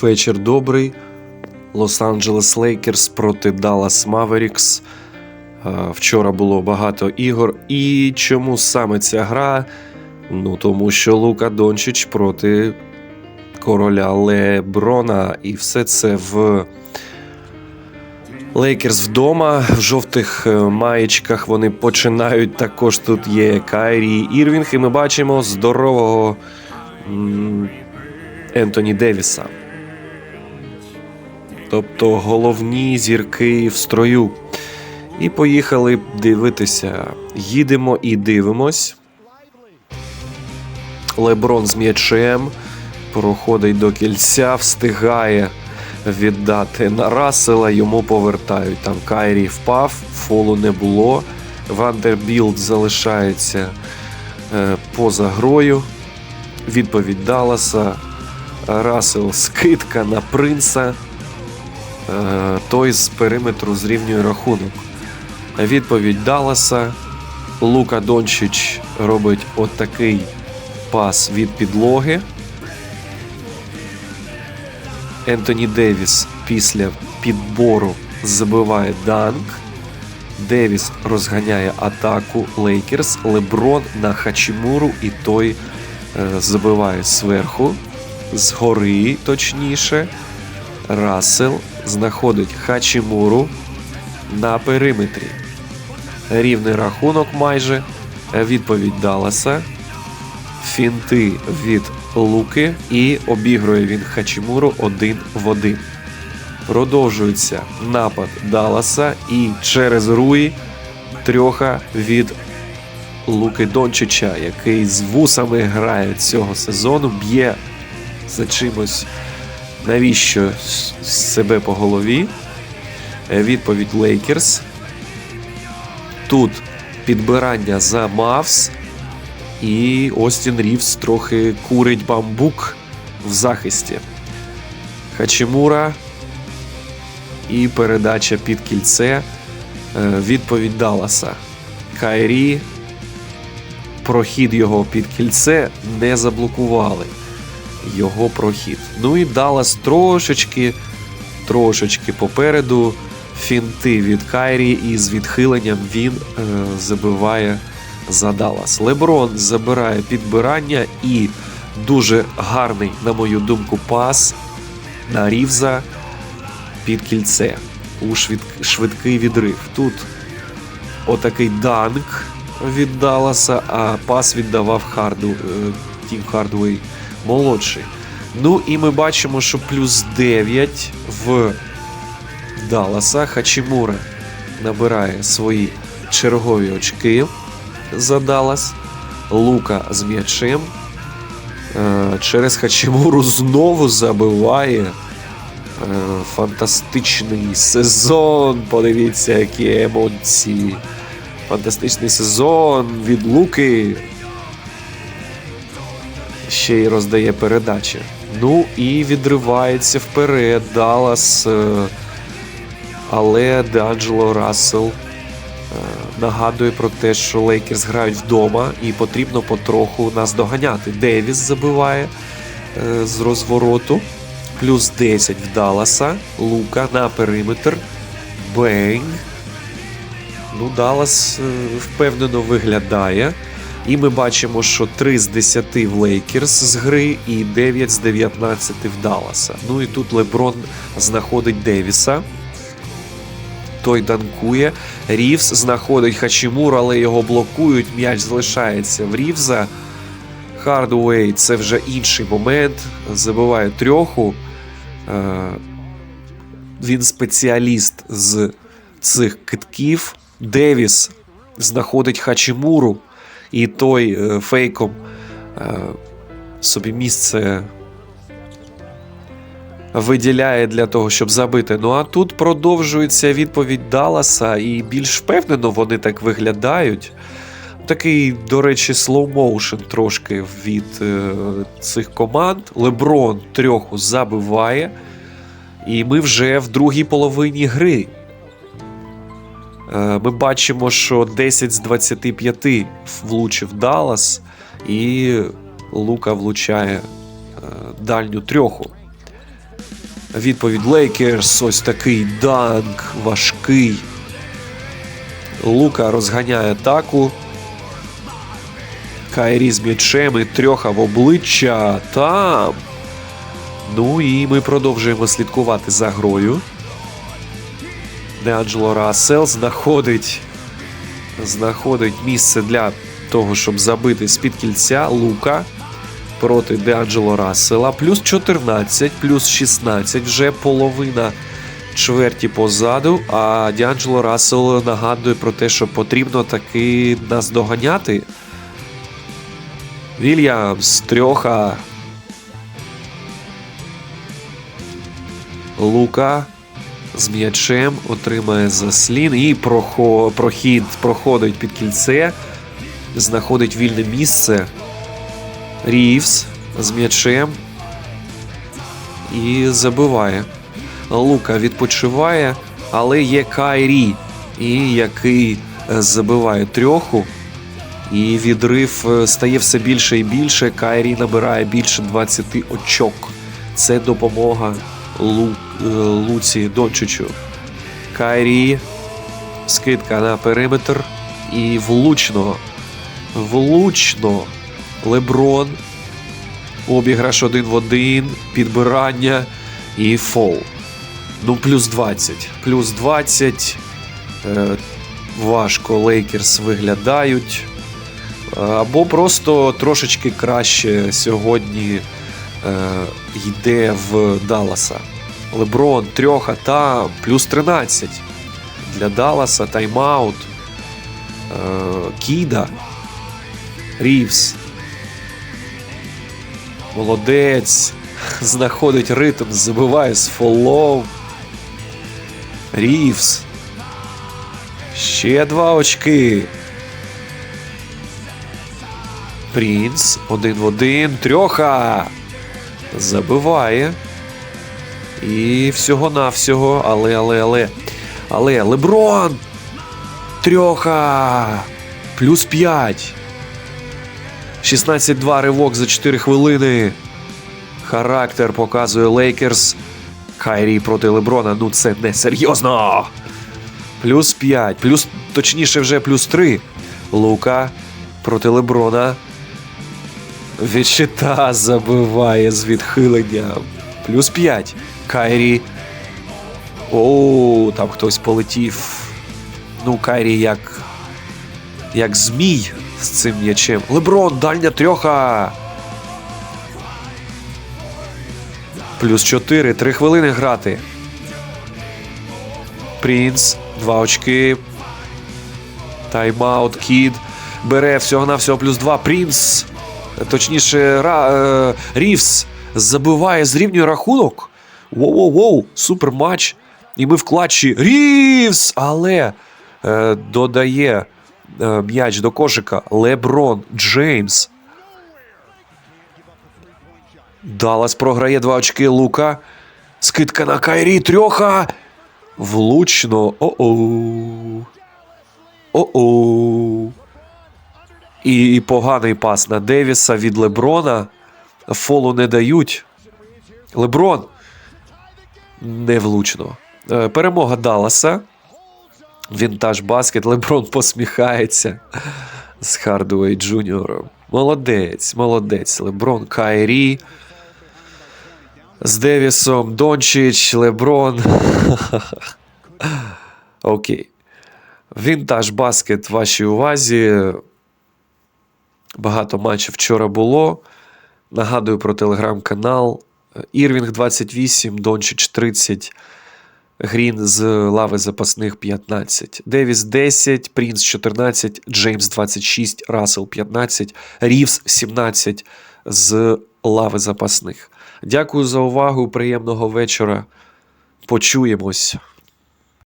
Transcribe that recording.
Вечір добрий. Лос-Анджелес Лейкерс проти Даллас Маверікс. Е, Вчора було багато ігор. І чому саме ця гра? Ну, тому що Лука Дончич проти короля Леброна. І все це в Лейкерс вдома. В жовтих е, маєчках вони починають. Також тут є Кайрі Ірвінг. І ми бачимо здорового Ентоні Девіса. Тобто головні зірки в строю. І поїхали дивитися. Їдемо і дивимось. Леброн з м'ячем проходить до кільця, встигає віддати на Рассела, йому повертають. Там Кайрі впав, фолу не було. Вандербілд залишається е, поза грою. Відповідь Далласа. Рассел скидка на принца. Е, Той з периметру зрівнює рахунок. Відповідь Далласа. Лука Дончич робить отакий пас від підлоги. Ентоні Девіс після підбору забиває данк. Девіс розганяє атаку Лейкерс. Леброн на Хачімуру і той е, забиває зверху, згори, точніше. Рассел знаходить Хачімуру на периметрі. Рівний рахунок майже. Відповідь Далласа. Фінти від Луки і обігрує він Хачімуру один в один. Продовжується напад Далласа і через Руї трьоха від Луки Дончича, який з вусами грає цього сезону, б'є за чимось навіщо себе по голові. Е, Відповідь Лейкерс. Тут підбирання за Мавс. І Остін Рівс трохи курить бамбук в захисті. Хачимура. І передача під кільце. Е, Відповідь Далласа. Кайрі. Прохід його під кільце не заблокували. Його прохід. Ну і Даллас трошечки, трошечки попереду. Фінти від Кайрі, і з відхиленням він е, забиває за Даллас. Леброн забирає підбирання і дуже гарний, на мою думку, пас на Рівза під кільце у швид- швидкий відрив. Тут отакий данк від Далласа, а пас віддавав Харду, е, Тім Хардвей молодший. Ну і ми бачимо, що плюс 9 в Далласа. Хачімура набирає свої чергові очки за Даллас. Лука з м'ячем. Е, Через Хачимуру знову забиває. Е, Фантастичний сезон. Подивіться, які емоції. Фантастичний сезон від Луки. Ще й роздає передачі. Ну і відривається вперед Даллас. е, Але Деанджело Рассел нагадує про те, що Лейкерс грають вдома і потрібно потроху нас доганяти. Девіс забиває е, з розвороту. Плюс 10 в Далласа. Лука на периметр. Бенг. Ну, Даллас е, впевнено виглядає. І ми бачимо, що 3 з 10 в Лейкерс з гри і 9 з 19 в Далласа. Ну і тут Леброн знаходить Девіса. Той данкує. Рівс знаходить Хачімур, але його блокують. М'яч залишається в Рівза. Хардуей це вже інший момент. Забиває трьоху. Е, Він спеціаліст з цих китків. Девіс знаходить Хачімуру, і той е, фейком е, собі місце виділяє для того, щоб забити. Ну а тут продовжується відповідь Далласа, і більш впевнено вони так виглядають. Такий, до речі, слоу-моушен трошки від е, цих команд. Леброн трьоху забиває. І ми вже в другій половині гри. Е, Ми бачимо, що 10 з 25 влучив Даллас, і Лука влучає е, дальню трьоху. Відповідь Лейкерс. Ось такий данк важкий. Лука розганяє атаку. Кайрі з м'ячем і трьоха в обличчя. Там. Ну і ми продовжуємо слідкувати за грою. Деанджело Рассел знаходить, знаходить місце для того, щоб забити з-під кільця Лука проти Деанджело Рассела. Плюс 14, плюс 16, вже половина чверті позаду. А Діанджело Рассел нагадує про те, що потрібно таки нас доганяти. Вільямс, трьоха. Лука з м'ячем отримає заслін і прохід проходить під кільце, знаходить вільне місце. Рівс з м'ячем і забиває. Лука відпочиває, але є Кайрі, і який е, забиває трьоху. І відрив е, стає все більше і більше. Кайрі набирає більше 20 очок. Це допомога Лу, е, Луці Дончичу. Кайрі. Скидка на периметр. І влучно. Влучно. Леброн. Обіграш один в один. Підбирання і фол. Ну, плюс 20. Плюс 20. Е, важко Лейкерс виглядають. Або просто трошечки краще сьогодні йде в Далласа. Леброн, трьоха та плюс 13. Для Далласа тайм-аут. Е, Кіда. Рівс. Молодець. Знаходить ритм, забиває з фоллов. Рівс. Ще два очки. Прінц. Один в один. Трьоха. Забиває. І всього-навсього. Але, але, але. Але Леброн. Трьоха. Плюс 5. 16-2 ривок за 4 хвилини. Характер показує Лейкерс. Кайрі проти Леброна. Ну це не серйозно. Плюс 5. Плюс, точніше, вже плюс 3. Лука проти Леброна. Відчита забиває з відхилення. Плюс 5. Кайрі. Оу, там хтось полетів. Ну, Кайрі як. Як змій з цим м'ячем. Леброн, дальня трьоха. Плюс 4. Три хвилини грати. Прінц. Два очки. Тайм-аут. Кід. Бере всього на всього плюс 2. Прінц. Точніше, Ра, е, Рівс забиває зрівнює рахунок. Воу-воу-воу, супер матч. І ми в клатчі. Рівс! Але е, додає е, м'яч до кошика Леброн Джеймс. Даллас програє два очки Лука. Скидка на Кайрі. Трьоха. Влучно. О-оу. О-оу. І поганий пас на Девіса від Леброна. Фолу не дають. Леброн. Невлучно. Е, Перемога Далласа. Вінтаж баскет. Леброн посміхається з Хардуей Джуніором. Молодець, молодець. Леброн Кайрі. З Девісом Дончич, Леброн. Окей. Вінтаж баскет вашій увазі. Багато матчів вчора було. Нагадую про телеграм-канал. Ірвінг 28, Дончич 30, Грін з лави запасних 15, Девіс 10, Прінс 14, Джеймс 26, Рассел 15, Рівс 17 з лави запасних. Дякую за увагу. Приємного вечора. Почуємось.